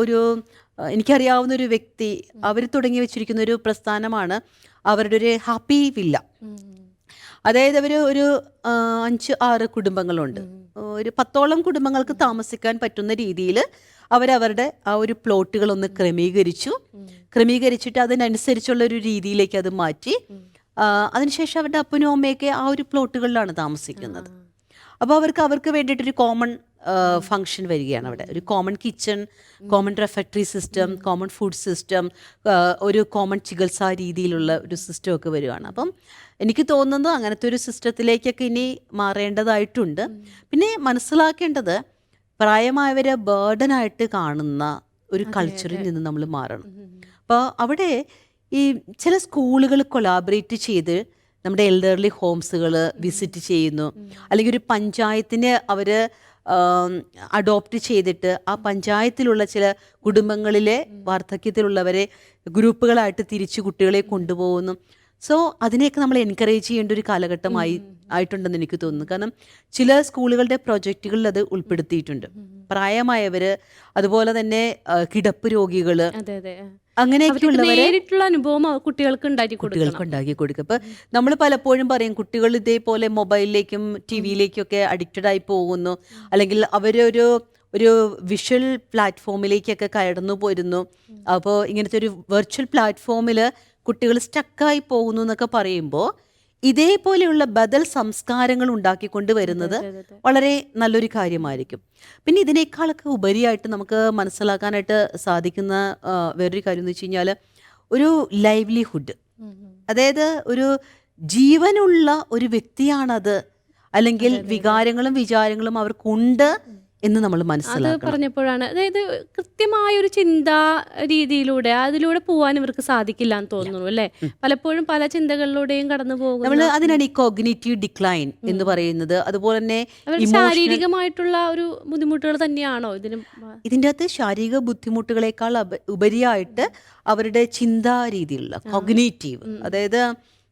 ഒരു എനിക്കറിയാവുന്ന ഒരു വ്യക്തി അവർ തുടങ്ങി വെച്ചിരിക്കുന്ന ഒരു പ്രസ്ഥാനമാണ് അവരുടെ ഒരു ഹാപ്പി വില്ല അതായത് അവർ ഒരു അഞ്ച് ആറ് കുടുംബങ്ങളുണ്ട്. ഒരു പത്തോളം കുടുംബങ്ങൾക്ക് താമസിക്കാൻ പറ്റുന്ന രീതിയിൽ അവരവരുടെ ആ ഒരു പ്ലോട്ടുകളൊന്ന് ക്രമീകരിച്ചു. ക്രമീകരിച്ചിട്ട് അതിനനുസരിച്ചുള്ള ഒരു രീതിയിലേക്ക് അത് മാറ്റി. അതിനുശേഷം അവരുടെ അപ്പനും അമ്മയൊക്കെ ആ ഒരു പ്ലോട്ടുകളിലാണ് താമസിക്കുന്നത്. അപ്പോൾ അവർക്ക് അവർക്ക് വേണ്ടിയിട്ടൊരു കോമൺ ഫങ്ഷൻ വരികയാണ് അവിടെ. ഒരു common kitchen common refectory system common food system ഒരു കോമൺ ചികിത്സാ രീതിയിലുള്ള ഒരു സിസ്റ്റം ഒക്കെ വരികയാണ് അപ്പം എനിക്ക് തോന്നുന്നത് അങ്ങനത്തെ ഒരു സിസ്റ്റത്തിലേക്കൊക്കെ ഇനി മാറേണ്ടതായിട്ടുണ്ട്. പിന്നെ മനസ്സിലാക്കേണ്ടത് പ്രായമായവരെ ബേർഡനായിട്ട് കാണുന്ന ഒരു കൾച്ചറിൽ നിന്ന് നമ്മൾ മാറണം. അപ്പോൾ അവിടെ ഈ ചില സ്കൂളുകൾ കൊളാബറേറ്റ് ചെയ്ത് നമ്മുടെ എൽഡർലി ഹോംസുകൾ വിസിറ്റ് ചെയ്യുന്നു. അല്ലെങ്കിൽ ഒരു പഞ്ചായത്തിനെ അവർ അഡോപ്റ്റ് ചെയ്തിട്ട് ആ പഞ്ചായത്തിലുള്ള ചില കുടുംബങ്ങളിലെ വാർദ്ധക്യത്തിലുള്ളവരെ ഗ്രൂപ്പുകളായിട്ട് തിരിച്ച് കുട്ടികളെ കൊണ്ടുപോകുന്നു. സോ അതിനെയൊക്കെ നമ്മൾ എൻകറേജ് ചെയ്യേണ്ട ഒരു കാലഘട്ടമായി ആയിട്ടുണ്ടെന്ന് എനിക്ക് തോന്നുന്നു. കാരണം ചില സ്കൂളുകളുടെ പ്രൊജക്റ്റുകളിൽ അത് ഉൾപ്പെടുത്തിയിട്ടുണ്ട്. പ്രായമായവര് അതുപോലെ തന്നെ കിടപ്പ് നേരിട്ടുള്ള അനുഭവം കുട്ടികൾക്ക് ഉണ്ടാക്കി കൊടുക്കണം. കുട്ടികൾക്ക് ഉണ്ടാക്കി കൊടുക്കുക. ഇപ്പൊ നമ്മൾ പലപ്പോഴും പറയും കുട്ടികൾ ഇതേപോലെ മൊബൈലിലേക്കും ടി വിയിലേക്കൊക്കെ അഡിക്റ്റഡ് ആയി പോകുന്നു. അല്ലെങ്കിൽ അവരൊരു ഒരു വിഷ്വൽ പ്ലാറ്റ്ഫോമിലേക്കൊക്കെ കടന്നു പോരുന്നു. അപ്പോൾ ഇങ്ങനത്തെ ഒരു വെർച്വൽ പ്ലാറ്റ്ഫോമിൽ കുട്ടികൾ സ്റ്റക്കായി പോകുന്നു എന്നൊക്കെ പറയുമ്പോൾ ഇതേപോലെയുള്ള ബദൽ സംസ്കാരങ്ങൾ ഉണ്ടാക്കിക്കൊണ്ട് വരുന്നത് വളരെ നല്ലൊരു കാര്യമായിരിക്കും. പിന്നെ ഇതിനേക്കാളൊക്കെ ഉപരിയായിട്ട് നമുക്ക് മനസ്സിലാക്കാനായിട്ട് സാധിക്കുന്ന വേറൊരു കാര്യം എന്ന് വെച്ച് കഴിഞ്ഞാൽ ഒരു ലൈവ്ലിഹുഡ് അതായത് ഒരു ജീവനുള്ള ഒരു വ്യക്തിയാണത്. അല്ലെങ്കിൽ വികാരങ്ങളും വിചാരങ്ങളും അവർക്കുണ്ട്. എന്ന് നമ്മൾ അത് മനസ്സിലാക്കണം. പറഞ്ഞപ്പോഴാണ്. അതായത് കൃത്യമായ ഒരു ചിന്താ രീതിയിലൂടെ അതിലൂടെ പോവാൻ ഇവർക്ക് സാധിക്കില്ല എന്ന് തോന്നുന്നു അല്ലേ? പലപ്പോഴും പല ചിന്തകളിലൂടെയും കടന്നു നമ്മൾ പോകുന്നു അതിനാണ് ഈ കോഗ്നേറ്റീവ് ഡിക്ലൈൻ എന്ന് പറയുന്നത്. അതുപോലെ തന്നെ ശാരീരികമായിട്ടുള്ള ഒരു ബുദ്ധിമുട്ടുകൾ തന്നെയാണോ ഇതിന്? ഇതിന്റെ അകത്ത് ശാരീരിക ബുദ്ധിമുട്ടുകളെക്കാൾ ഉപരിയായിട്ട് അവരുടെ ചിന്താ രീതിയിലുള്ള കോഗ്നേറ്റീവ് അതായത്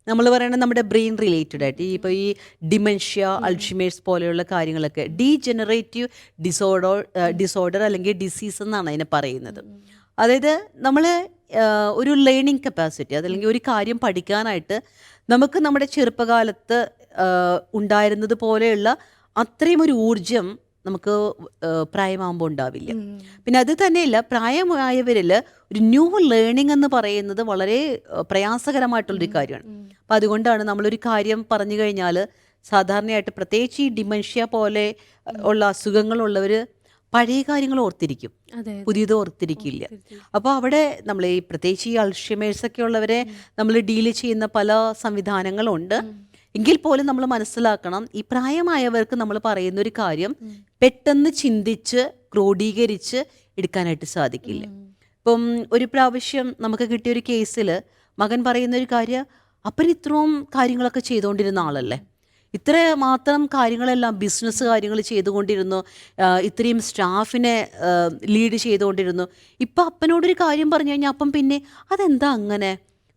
നമ്മൾ പറയുന്നത് നമ്മുടെ ബ്രെയിൻ റിലേറ്റഡ് ആയിട്ട്. ഈ ഇപ്പോൾ ഈ ഡിമെൻഷ്യ അൾഷിമേഴ്സ് പോലെയുള്ള കാര്യങ്ങളൊക്കെ ഡീജനറേറ്റീവ് ഡിസോർഡർ ഡിസോർഡർ അല്ലെങ്കിൽ ഡിസീസ് എന്നാണ് അതിനെ പറയുന്നത്. അതായത് നമ്മൾ ഒരു ലേണിംഗ് കപ്പാസിറ്റി അതല്ലെങ്കിൽ ഒരു കാര്യം പഠിക്കാനായിട്ട് നമുക്ക് നമ്മുടെ ചെറുപ്പകാലത്ത് ഉണ്ടായിരുന്നത് പോലെയുള്ള അത്രയും ഒരു ഊർജം നമുക്ക് പ്രായമാകുമ്പോൾ ഉണ്ടാവില്ല. പിന്നെ അത് തന്നെയല്ല പ്രായമായവരിൽ ഒരു ന്യൂ ലേണിംഗ് എന്ന് പറയുന്നത് വളരെ പ്രയാസകരമായിട്ടുള്ളൊരു കാര്യമാണ്. അപ്പം അതുകൊണ്ടാണ് നമ്മളൊരു കാര്യം പറഞ്ഞു കഴിഞ്ഞാൽ സാധാരണയായിട്ട് പ്രത്യേകിച്ച് ഈ ഡിമെൻഷ്യ പോലെ ഉള്ള അസുഖങ്ങളുള്ളവർ പഴയ കാര്യങ്ങൾ ഓർത്തിരിക്കും. പുതിയത് ഓർത്തിരിക്കില്ല. അപ്പോൾ അവിടെ നമ്മൾ ഈ പ്രത്യേകിച്ച് ഈ അൾഷിമേഴ്സ് ഒക്കെ ഉള്ളവരെ നമ്മൾ ഡീൽ ചെയ്യുന്ന പല സംവിധാനങ്ങളുണ്ട്. എങ്കിൽ പോലും നമ്മൾ മനസ്സിലാക്കണം ഈ പ്രായമായവർക്ക് നമ്മൾ പറയുന്ന ഒരു കാര്യം പെട്ടെന്ന് ചിന്തിച്ച് ക്രോഡീകരിച്ച് എടുക്കാനായിട്ട് സാധിക്കില്ല. ഇപ്പം ഒരു പ്രാവശ്യം നമുക്ക് കിട്ടിയ ഒരു കേസിൽ മകൻ പറയുന്ന ഒരു കാര്യം അപ്പൻ ഇത്രയും കാര്യങ്ങളൊക്കെ ചെയ്തുകൊണ്ടിരുന്ന ആളല്ലേ? ഇത്ര മാത്രം കാര്യങ്ങളെല്ലാം ബിസിനസ് കാര്യങ്ങൾ ചെയ്തുകൊണ്ടിരുന്നു ഇത്രയും സ്റ്റാഫിനെ ലീഡ് ചെയ്തുകൊണ്ടിരുന്നു. ഇപ്പം അപ്പനോടൊരു കാര്യം പറഞ്ഞു കഴിഞ്ഞാൽ അപ്പം പിന്നെ അതെന്താ അങ്ങനെ?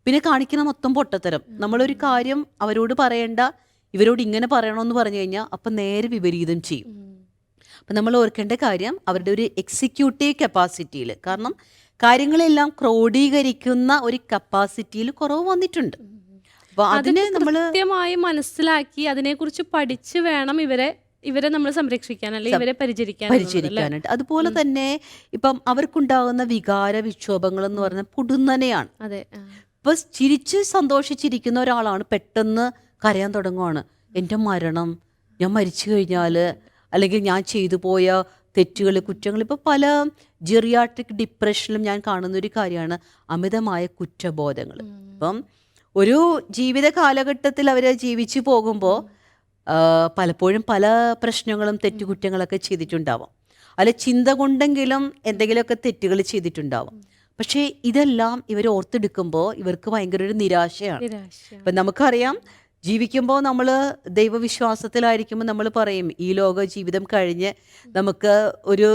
പിന്നെ കാണിക്കുന്ന മൊത്തം പൊട്ടത്തരം. നമ്മളൊരു കാര്യം അവരോട് പറയേണ്ട ഇവരോട് ഇങ്ങനെ പറയണമെന്ന് പറഞ്ഞു കഴിഞ്ഞാൽ അപ്പം നേരെ വിപരീതം ചെയ്യും. അപ്പം നമ്മൾ ഓർക്കേണ്ട കാര്യം അവരുടെ ഒരു എക്സിക്യൂട്ടീവ് കപ്പാസിറ്റിയിൽ കാരണം കാര്യങ്ങളെല്ലാം ക്രോഡീകരിക്കുന്ന ഒരു കപ്പാസിറ്റിയിൽ കുറവ് വന്നിട്ടുണ്ട്. അപ്പോൾ അതിനെ നമ്മൾ കൃത്യമായി മനസ്സിലാക്കി അതിനെക്കുറിച്ച് പഠിച്ച് വേണം ഇവരെ ഇവരെ നമ്മൾ സംരക്ഷിക്കാൻ അല്ലെങ്കിൽ ഇവരെ പരിചരിക്കാൻ? പരിചരിക്കാനായിട്ട്. അതുപോലെ തന്നെ ഇപ്പം അവർക്കുണ്ടാകുന്ന വികാര വിക്ഷോഭങ്ങൾ എന്ന് പറഞ്ഞാൽ പുടുന്നനെയാണ്. അതെ ആ. ഇപ്പൊ ചിരിച്ച് സന്തോഷിച്ചിരിക്കുന്ന ഒരാളാണ് പെട്ടെന്ന് കരയാൻ തുടങ്ങുവാണ്. എന്റെ മരണം ഞാൻ മരിച്ചു കഴിഞ്ഞാൽ അല്ലെങ്കിൽ ഞാൻ ചെയ്തു പോയ തെറ്റുകൾ കുറ്റങ്ങൾ ഇപ്പോൾ പല ജിറിയാട്രിക് ഡിപ്രഷനിലും ഞാൻ കാണുന്ന ഒരു കാര്യമാണ് അമിതമായ കുറ്റബോധങ്ങൾ ഇപ്പം ഒരു ജീവിത കാലഘട്ടത്തിൽ അവർ ജീവിച്ചു പോകുമ്പോൾ പലപ്പോഴും പല പ്രശ്നങ്ങളും തെറ്റുകുറ്റങ്ങളൊക്കെ ചെയ്തിട്ടുണ്ടാവാം. അല്ല ചിന്ത കൊണ്ടെങ്കിലും എന്തെങ്കിലുമൊക്കെ തെറ്റുകൾ ചെയ്തിട്ടുണ്ടാവാം. പക്ഷേ ഇതെല്ലാം ഇവർ ഓർത്തെടുക്കുമ്പോൾ ഇവർക്ക് ഭയങ്കര ഒരു നിരാശയാണ്. അപ്പം ഇപ്പം നമുക്കറിയാം ജീവിക്കുമ്പോൾ നമ്മൾ ദൈവവിശ്വാസത്തിലായിരിക്കുമ്പോൾ നമ്മൾ പറയും ഈ ലോക ജീവിതം കഴിഞ്ഞ് നമുക്ക് ഒരു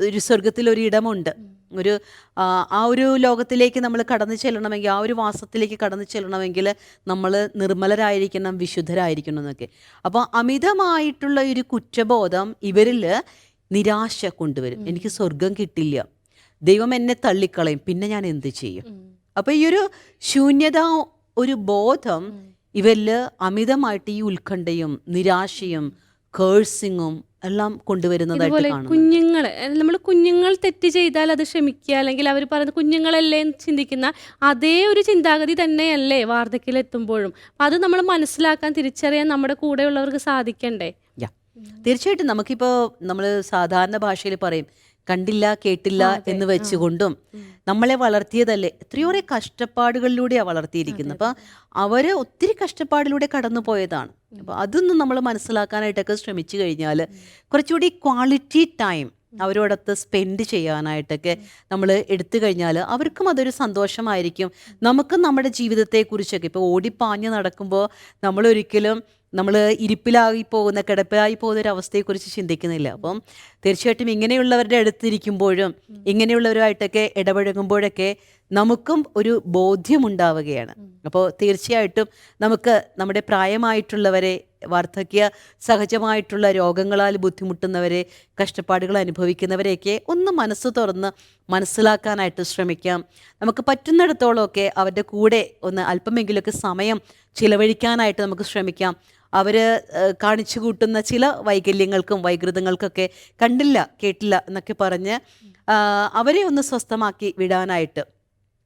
ഒരു സ്വർഗത്തിൽ ഒരു ഇടമുണ്ട്. ഒരു ആ, ആ ഒരു ലോകത്തിലേക്ക് നമ്മൾ കടന്നു ചെല്ലണമെങ്കിൽ ആ ഒരു വാസത്തിലേക്ക് കടന്നു ചെല്ലണമെങ്കിൽ നമ്മൾ നിർമ്മലരായിരിക്കണം വിശുദ്ധരായിരിക്കണം എന്നൊക്കെ. അപ്പോൾ അമിതമായിട്ടുള്ള ഒരു കുറ്റബോധം ഇവരിൽ നിരാശ കൊണ്ടുവരും. എനിക്ക് സ്വർഗം കിട്ടില്ല. ദൈവം എന്നെ തള്ളിക്കളയും. പിന്നെ ഞാൻ എന്ത് ചെയ്യും? അപ്പൊ ഈ ഒരു ശൂന്യത ഒരു ബോധം ഇവരിൽ അമിതമായിട്ട് ഈ ഉത്കണ്ഠയും നിരാശയും കേഴ്സിങ്ങും എല്ലാം കൊണ്ടുവരുന്നതായിട്ട് കുഞ്ഞുങ്ങൾ നമ്മൾ കുഞ്ഞുങ്ങൾ തെറ്റ് ചെയ്താൽ അത് ക്ഷമിക്കുക അല്ലെങ്കിൽ അവർ പറയുന്ന കുഞ്ഞുങ്ങളല്ലേ എന്ന് ചിന്തിക്കുന്ന അതേ ഒരു ചിന്താഗതി തന്നെയല്ലേ വാർദ്ധക്യത്തിലെത്തുമ്പോഴും അത് നമ്മൾ മനസ്സിലാക്കാൻ തിരിച്ചറിയാൻ നമ്മുടെ കൂടെയുള്ളവർക്ക് സാധിക്കണ്ടേ. തീർച്ചയായിട്ടും നമുക്കിപ്പോ നമ്മൾ സാധാരണ ഭാഷയിൽ പറയും കണ്ടില്ല കേട്ടില്ല എന്ന് വെച്ചുകൊണ്ടും നമ്മളെ വളർത്തിയതല്ലേ? എത്രയോറെ കഷ്ടപ്പാടുകളിലൂടെയാണ് വളർത്തിയിരിക്കുന്നത്. അപ്പൊ അവർ ഒത്തിരി കഷ്ടപ്പാടിലൂടെ കടന്നു പോയതാണ് അപ്പൊ അതൊന്നും നമ്മൾ മനസ്സിലാക്കാനായിട്ടൊക്കെ ശ്രമിച്ചു കഴിഞ്ഞാൽ കുറച്ചുകൂടി ക്വാളിറ്റി ടൈം അവരോടൊത്ത് സ്പെൻഡ് ചെയ്യാനായിട്ടൊക്കെ നമ്മൾ എടുത്തു കഴിഞ്ഞാൽ അവർക്കും അതൊരു സന്തോഷമായിരിക്കും. നമുക്കും നമ്മുടെ ജീവിതത്തെക്കുറിച്ചൊക്കെ ഇപ്പോൾ ഓടിപ്പാഞ്ഞ് നടക്കുമ്പോൾ നമ്മൾ ഒരിക്കലും നമ്മൾ ഇരിപ്പിലായി പോകുന്ന കിടപ്പിലായി പോകുന്ന ഒരു അവസ്ഥയെക്കുറിച്ച് ചിന്തിക്കുന്നില്ല. അപ്പം തീർച്ചയായിട്ടും ഇങ്ങനെയുള്ളവരുടെ അടുത്തിരിക്കുമ്പോഴും ഇങ്ങനെയുള്ളവരുമായിട്ടൊക്കെ ഇടപഴകുമ്പോഴൊക്കെ നമുക്കും ഒരു ബോധ്യമുണ്ടാവുകയാണ്. അപ്പോൾ തീർച്ചയായിട്ടും നമുക്ക് നമ്മുടെ പ്രായമായിട്ടുള്ളവരെ വാർദ്ധക്യ സഹജമായിട്ടുള്ള രോഗങ്ങളാൽ ബുദ്ധിമുട്ടുന്നവരെ കഷ്ടപ്പാടുകൾ അനുഭവിക്കുന്നവരെയൊക്കെ ഒന്ന് മനസ്സ് തുറന്ന് മനസ്സിലാക്കാനായിട്ട് ശ്രമിക്കാം. നമുക്ക് പറ്റുന്നിടത്തോളമൊക്കെ അവരുടെ കൂടെ ഒന്ന് അല്പമെങ്കിലുമൊക്കെ സമയം ചിലവഴിക്കാനായിട്ട് നമുക്ക് ശ്രമിക്കാം. അവർ കാണിച്ചു കൂട്ടുന്ന ചില വൈകല്യങ്ങൾക്കും വൈകൃതങ്ങൾക്കൊക്കെ കണ്ടില്ല കേട്ടില്ല എന്നൊക്കെ പറഞ്ഞ് അവരെ ഒന്ന് സ്വസ്ഥമാക്കി വിടാനായിട്ട്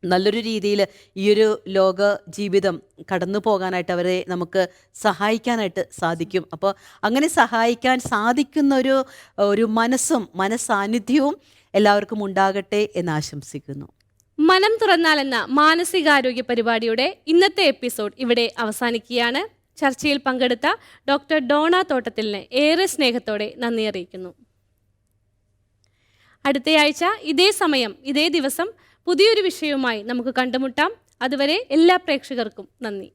നല്ലൊരു രീതിയിൽ ഈ ഒരു ലോക ജീവിതം കടന്നു പോകാനായിട്ട് അവരെ നമുക്ക് സഹായിക്കാനായിട്ട് സാധിക്കും. അപ്പോൾ അങ്ങനെ സഹായിക്കാൻ സാധിക്കുന്ന ഒരു ഒരു മനസ്സും മനസാന്നിധ്യവും എല്ലാവർക്കും ഉണ്ടാകട്ടെ എന്ന് ആശംസിക്കുന്നു. മനം തുറന്നാൽ എന്ന മാനസികാരോഗ്യ പരിപാടിയുടെ ഇന്നത്തെ എപ്പിസോഡ് ഇവിടെ അവസാനിക്കുകയാണ്. ചർച്ചയിൽ പങ്കെടുത്ത ഡോക്ടർ ഡോണ തോട്ടത്തിലിനെ ഏറെ സ്നേഹത്തോടെ നന്ദി അറിയിക്കുന്നു. അടുത്തയാഴ്ച ഇതേ സമയം ഇതേ ദിവസം പുതിയൊരു വിഷയവുമായി നമുക്ക് കണ്ടുമുട്ടാം. അതുവരെ എല്ലാ പ്രേക്ഷകർക്കും നന്ദി.